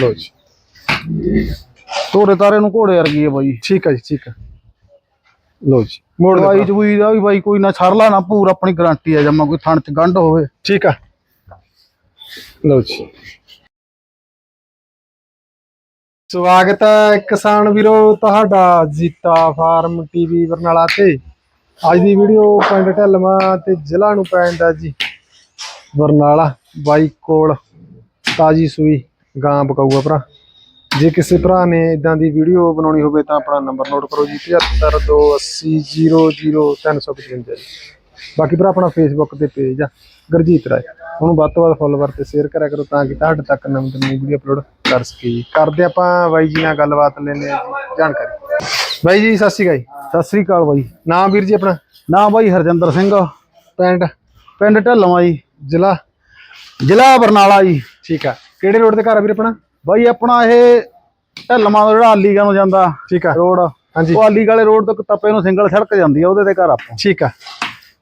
ਲੋ ਜੀ। ਤੋਰੇ ਤਾਰੇ ਨੂੰ ਘੋੜੇ ਵਰਗੀ ਹੈ ਬਾਈ। ਠੀਕ ਹੈ ਜੀ ਠੀਕ ਹੈ ਲੋ ਜੀ। ਮੋੜ ਦਵਾਈ ਚਬੂਈ ਦਾ ਵੀ ਬਾਈ ਕੋਈ ਨਾ ਛੜਲਾ ਨਾ ਪੂਰ ਆਪਣੀ ਗਾਰੰਟੀ ਹੈ ਜਮਾ ਕੋਈ ਥਣ ਚ ਗੰਢ ਹੋਵੇ। ਠੀਕ ਆ। ਲਓ ਜੀ। ਸਵਾਗਤ ਹੈ ਕਿਸਾਨ ਵੀਰੋ ਤੁਹਾਡਾ ਜੀਤਾ ਫਾਰਮ ਟੀਵੀ ਬਰਨਾਲਾ ਤੇ। ਅੱਜ ਦੀ ਵੀਡੀਓ ਪਿੰਡ ਢਲਮਾ ਤੇ ਜ਼ਿਲ੍ਹਾ ਨੂੰ ਪੈਂਦਾ ਜੀ। ਬਰਨਾਲਾ ਬਾਈ ਕੋਲ ਤਾਜੀ ਸੂਈ। ਗਾਂ ਬਕਾਊਗਾ ਭਰਾ। ਜੇ ਕਿਸੇ ਭਰਾ ਨੇ ਇਦਾਂ ਦੀ ਵੀਡੀਓ ਬਣਾਉਣੀ ਹੋਵੇ ਤਾਂ ਆਪਣਾ ਨੰਬਰ ਨੋਟ ਕਰੋ ਜੀ 7528000355 ਜੀ। ਬਾਕੀ ਭਰਾ ਆਪਣਾ ਫੇਸਬੁੱਕ ਤੇ ਪੇਜ ਆ ਗੁਰਜੀਤ ਰਾਏ। ਉਹਨੂੰ ਵੱਧ ਤੋਂ ਵੱਧ ਫੋਲੋਵਰ ਤੇ ਸ਼ੇਅਰ ਕਰਿਆ ਕਰੋ ਤਾਂ ਕਿ ਤੁਹਾਡੇ ਤੱਕ ਨਵੀਂ ਤੋਂ ਨਵੀਂ ਵੀਡੀਓ ਅਪਲੋਡ ਕਰ ਸਕੀਏ ਕਰਦੇ ਆਪਾਂ ਬਾਈ ਜੀ ਨਾਲ ਗੱਲਬਾਤ ਲੈਣੇ ਜਾਣਕਾਰੀ। ਬਾਈ ਜੀ ਸਤਿ ਸ਼੍ਰੀ ਅਕਾਲ ਸਤਿ ਸ੍ਰੀ ਅਕਾਲ ਬਾਈ। ਨਾਮ ਵੀਰ ਜੀ ਆਪਣਾ? ਨਾ ਬਾਈ ਹਰਜਿੰਦਰ ਸਿੰਘ। ਪਿੰਡ? ਪਿੰਡ ਢੱਲਵਾਂ ਜੀ। ਜ਼ਿਲ੍ਹਾ? ਜ਼ਿਲ੍ਹਾ ਬਰਨਾਲਾ ਜੀ। ਠੀਕ ਆ। ਕਿਹੜੇ ਰੋਡ ਤੇ ਘਰ ਆ ਵੀਰ ਆਪਣਾ? ਬਾਈ ਆਪਣਾ ਇਹ ਢੱਲਵਾਂ ਤੋਂ ਜਿਹੜਾ ਆਲੀਗਾ ਨੂੰ ਜਾਂਦਾ ਠੀਕ ਆ। ਰੋਡ। ਹਾਂਜੀ। ਉਹ ਆਲੀ ਵਾਲੇ ਰੋਡ ਤੋਂ ਤੱਪੇ ਨੂੰ ਸਿੰਗਲ ਸੜਕ ਜਾਂਦੀ ਆ ਉਹਦੇ ਤੇ ਘਰ ਆਪਾਂ। ਠੀਕ ਆ।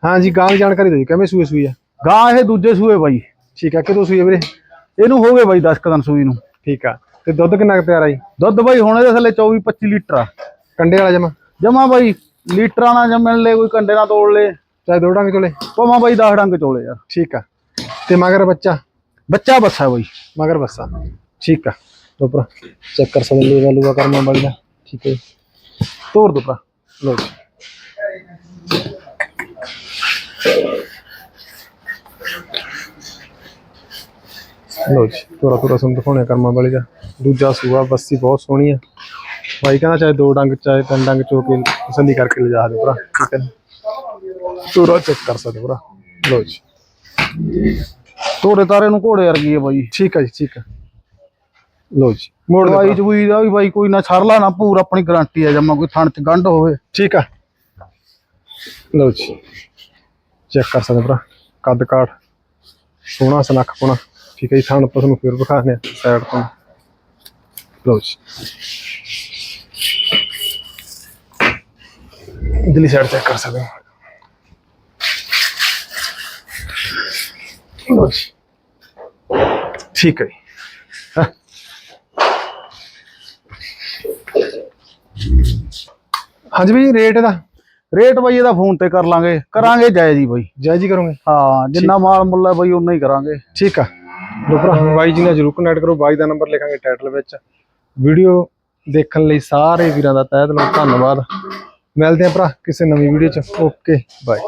ਹਾਂਜੀ ਗਾਂ ਦੀ ਜਾਣਕਾਰੀ ਦਿਓ ਜੀ ਕਿਵੇਂ ਸੂਏ ਸੂਈ ਆ? ਗਾਂ ਇਹ ਦੂਜੇ ਸੂਏ ਬਾਈ। ਠੀਕ ਆ ਕਿਦੋਂ ਸੂਈ ਆ ਵੀਰੇ? ਇਹਨੂੰ ਹੋ ਗਏ ਬਾਈ 10 ਕੁ ਦਿਨ ਸੂਈ ਨੂੰ। ਠੀਕ ਆ ਤੇ ਦੁੱਧ ਕਿੰਨਾ ਤਿਆਰ ਆ ਜੀ? ਦੁੱਧ ਬਾਈ ਹੁਣ ਇਹਦੇ ਥੱਲੇ 24 25 ਲੀਟਰ ਆ। ਕੰਡੇ ਵਾਲਾ ਜਮਾ? ਜਮਾ ਬਾਈ ਲੀਟਰਾਂ ਨਾਲ ਜੰਮਣ ਲੈ ਕੋਈ ਕੰਡੇ ਨਾਲ ਤੋੜ ਲੈ। ਚਾਹੇ ਦੋ ਡੰਗ ਚੋਲੇ? ਪਵਾਂ ਬਾਈ 10 ਡੰਗ ਚੋਲੇ ਯਾਰ। ਠੀਕ ਆ ਤੇ ਮਗਰ ਬੱਚਾ? ਬੱਚਾ ਬੱਸਾ ਬਾਈ ਮਗਰ ਬੱਸਾ ਠੀਕ ਆ ਲੋ ਭਰਾ ਚੈੱਕ ਕਰ ਸਕਦੇ ਲੈ ਲੂਗਾ ਕਰਮਾ ਵਾਲੀ ਦਾ ਠੀਕ ਹੈ ਜੀ। ਤੋੜ ਦੋ ਭਰਾ ਲੋ ਜੀ ਲੋ ਜੀ ਤੋਰਾ ਤੋਰਾ ਸੁਣ ਦਿਖਾਉਣੇ ਕਰਮਾ ਵਾਲੀ ਦਾ ਦੂਜਾ ਸੂਆ ਬੱਸੀ ਬਹੁਤ ਸੋਹਣੀ ਆ ਭਾਈ ਕਹਿੰਦਾ ਚਾਹੇ ਦੋ ਡੰਗ ਚਾਹੇ ਤਿੰਨ ਡੰਗ ਚੋ ਕੇ ਤਸੱਲੀ ਕਰਕੇ ਲਿਜਾ ਦੇ ਭਰਾ ਠੀਕ ਹੈ ਨਾ। ਤੋਰਾ ਚੈੱਕ ਕਰ ਸਕਦੇ ਭਰਾ ਲੋ ਜੀ ਤੋਰੇ ਤਾਰੇ ਨੂੰ ਘੋੜੇ ਵਰਗੀ ਹੈ ਬਾਈ। ਠੀਕ ਆ ਜੀ ਠੀਕ ਆ। ਲੋ ਜੀ। ਮੋੜ ਦਵਾਈ ਚਬੂਈ ਦਾ ਵੀ ਬਾਈ ਕੋਈ ਨਾ ਛੜਲਾ ਨਾ ਪੂਰ ਆਪਣੀ ਗਾਰੰਟੀ ਹੈ ਜਮਾ ਕੋਈ ਥਣ ਚ ਗੰਢ ਹੋਵੇ। ਠੀਕ ਆ। ਲਓ ਜੀ। ਚੈੱਕ ਕਰ ਸਕਦੇ ਭਰਾ। ਕੱਦ ਕਾਠ ਸੋਹਣਾ ਸਨੱਖ ਪੁਣਾ। ਠੀਕ ਹੈ ਜੀ ਥਾਣ ਆਪਾਂ ਤੁਹਾਨੂੰ ਫਿਰ ਵਿਖਾਉਂਦੇ ਆ ਸਾਈਡ ਤੋਂ। ਲਓ ਜੀ। ਇਧਰਲੀ ਸਾਈਡ ਚੈੱਕ ਕਰ ਸਕਦੇ ਹੋ। ਲਓ ਜੀ। ਠੀਕ ਹੈ ਜੀ। ਹਾਂਜੀ ਵੀ ਰੇਟ ਇਹਦਾ ਰੇਟ ਬਾਈ ਇਹਦਾ ਫੋਨ ਤੇ ਕਰ ਲਾਂਗੇ। ਕਰਾਂਗੇ ਜਾਇਜ਼ ਹੀ ਬਾਈ। ਜਾਇਜ਼ ਹੀ ਕਰੋਗੇ? ਹਾਂ ਜਿੰਨਾ ਮਾਲ ਮੁੱਲ ਹੈ ਬਾਈ ਉਨਾ ਹੀ ਕਰਾਂਗੇ। ਠੀਕ ਆ। ਲੋ ਭਰਾ ਬਾਈ ਜੀ ਨਾਲ ਜਰੂਰ ਕਨੈਕਟ ਕਰੋ। ਬਾਈ ਦਾ ਨੰਬਰ ਲਿਖਾਂਗੇ ਟਾਈਟਲ ਵਿੱਚ। ਵੀਡੀਓ ਦੇਖਣ ਲਈ ਸਾਰੇ ਵੀਰਾਂ ਦਾ ਤਹਿ ਦਿਲੋਂ ਧੰਨਵਾਦ। ਮਿਲਦੇ ਆਂ ਭਰਾ ਕਿਸੇ ਨਵੀਂ ਵੀਡੀਓ ਚ। Okay bye